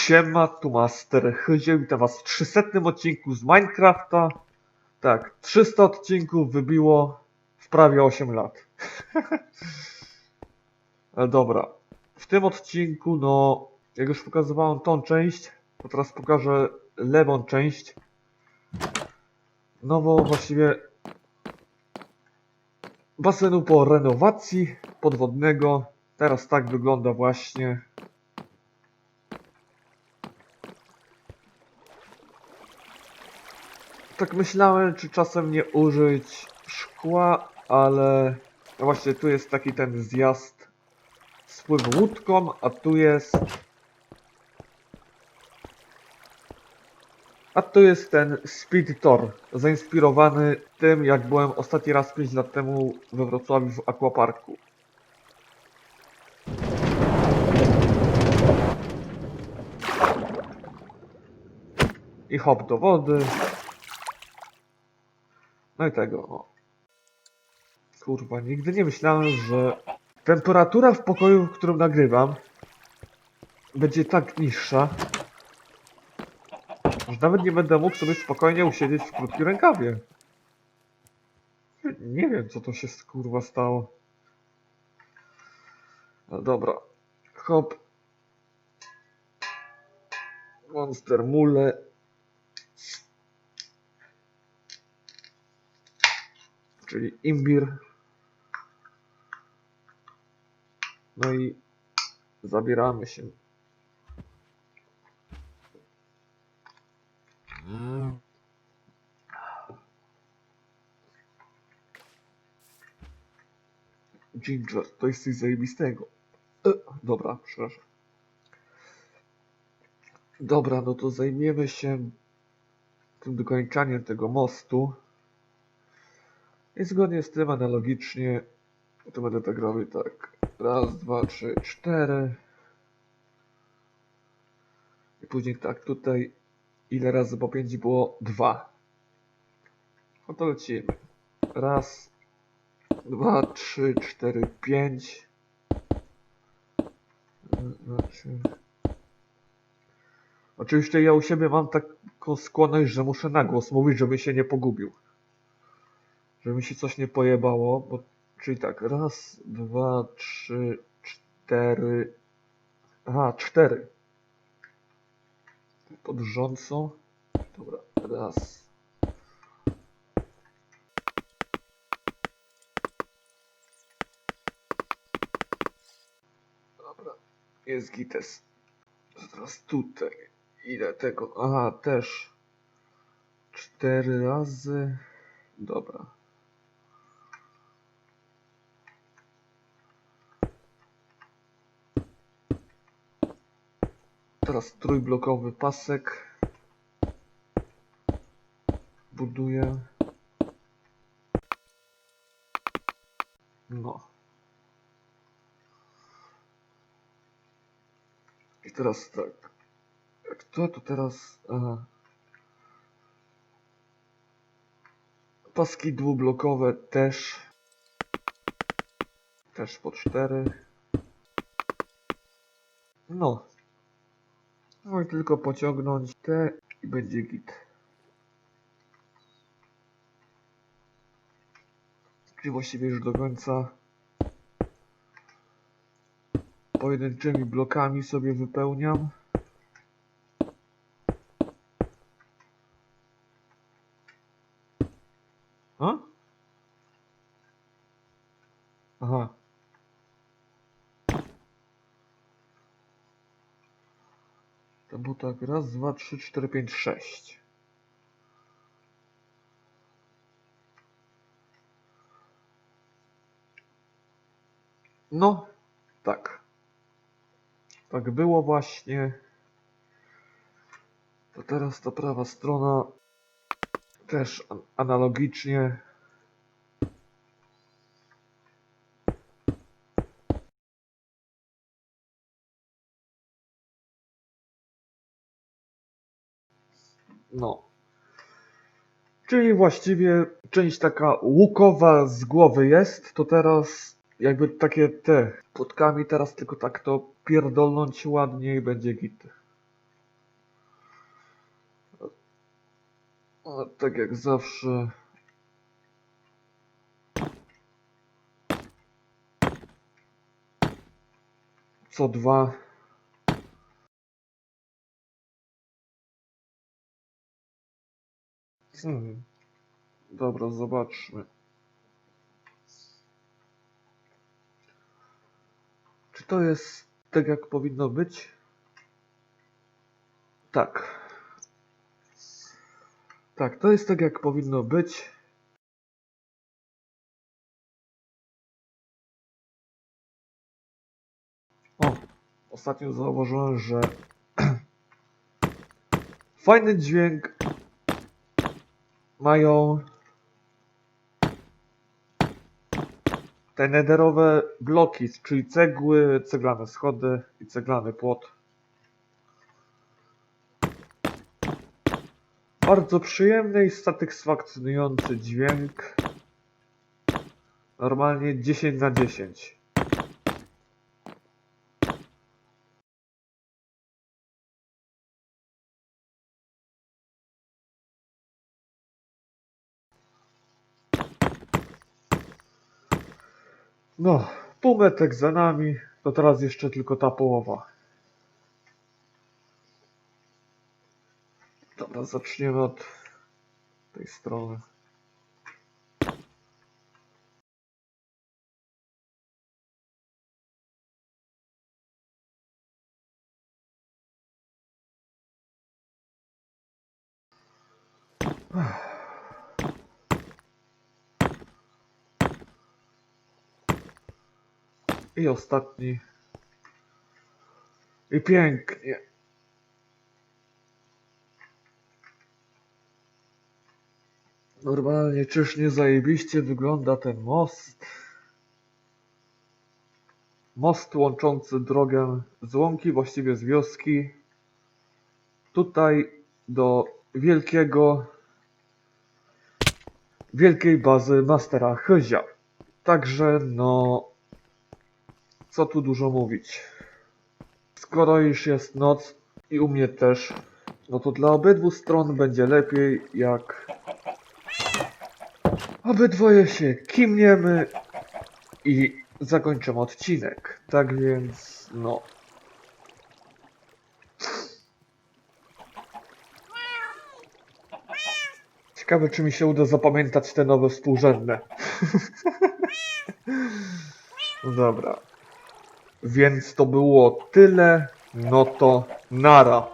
Siema, tu Master Hyzie, witam was w 300 odcinku z Minecrafta. Tak, 300 odcinków wybiło w prawie 8 lat. Dobra, w tym odcinku, no, jak już pokazywałem tą część, to teraz pokażę lewą część. Nowo właściwie basenu po renowacji podwodnego. Teraz tak wygląda właśnie. Tak myślałem, czy czasem nie użyć szkła, ale no właśnie tu jest taki ten zjazd spływ łódką, a tu jest a tu jest ten Speed Tor, zainspirowany tym, jak byłem ostatni raz 5 lat temu we Wrocławiu w Aquaparku. I hop do wody. No i tego, no. Kurwa, nigdy nie myślałem, że temperatura w pokoju, w którym nagrywam, będzie tak niższa, że nawet nie będę mógł sobie spokojnie usiedzieć w krótkim rękawie. Nie wiem, co to się kurwa stało. No dobra. Hop. Monster mule. Czyli imbir. No i zabieramy się. Ginger, to jest coś zajebistego. E, dobra, przepraszam. Dobra, no to zajmiemy się tym dokończaniem tego mostu. I zgodnie z tym analogicznie to będę tak robił tak. Raz, dwa, trzy, cztery. I później tak tutaj ile razy po pięć było? Dwa. No to lecimy. Raz, dwa, trzy, cztery, pięć. Znaczy... Oczywiście ja u siebie mam taką skłonność, że muszę na głos mówić, żeby się nie pogubił. Żeby mi się coś nie pojebało, bo czyli tak, raz, dwa, trzy, cztery. Aha, cztery. Pod. Dobra, raz. Dobra, jest gites. Teraz tutaj. Ile tego? Aha, też. Cztery razy. Dobra. Teraz trójblokowy pasek. Buduję. No. I teraz tak. Jak to, to teraz... Aha. Paski dwublokowe też. Też po cztery. No. No i tylko pociągnąć te i będzie git. Czyli właściwie już do końca pojedynczymi blokami sobie wypełniam. A? Aha. To było tak raz, dwa, trzy, cztery, pięć, sześć. No, tak. Tak było właśnie. To teraz ta prawa strona też an- analogicznie. No. Czyli właściwie część taka łukowa z głowy jest, to teraz jakby takie te płotkami teraz tylko tak to pierdolnąć ładnie i będzie git. Tak jak zawsze. Co dwa Hmm. Dobra, zobaczmy. Czy to jest tak, jak powinno być? Tak. Tak, to jest tak, jak powinno być. O, ostatnio zauważyłem, że fajny dźwięk mają te nederowe bloki, czyli cegły, ceglane schody i ceglany płot. Bardzo przyjemny i satysfakcjonujący dźwięk. Normalnie 10 na 10. No, półmetek za nami, to teraz jeszcze tylko ta połowa. Dobra, zaczniemy od tej strony. I ostatni. I pięknie. Normalnie, czyż nie zajebiście wygląda ten most? Most łączący drogę z łąki, właściwie z wioski, tutaj do wielkiego, wielkiej bazy Mastera Hyzia. Także, no, co tu dużo mówić. Skoro już jest noc i u mnie też, no to dla obydwu stron będzie lepiej, jak obydwoje się kimniemy i zakończymy odcinek. Tak więc, no. Ciekawe, czy mi się uda zapamiętać te nowe współrzędne. No Dobra. Więc to było tyle. No to nara.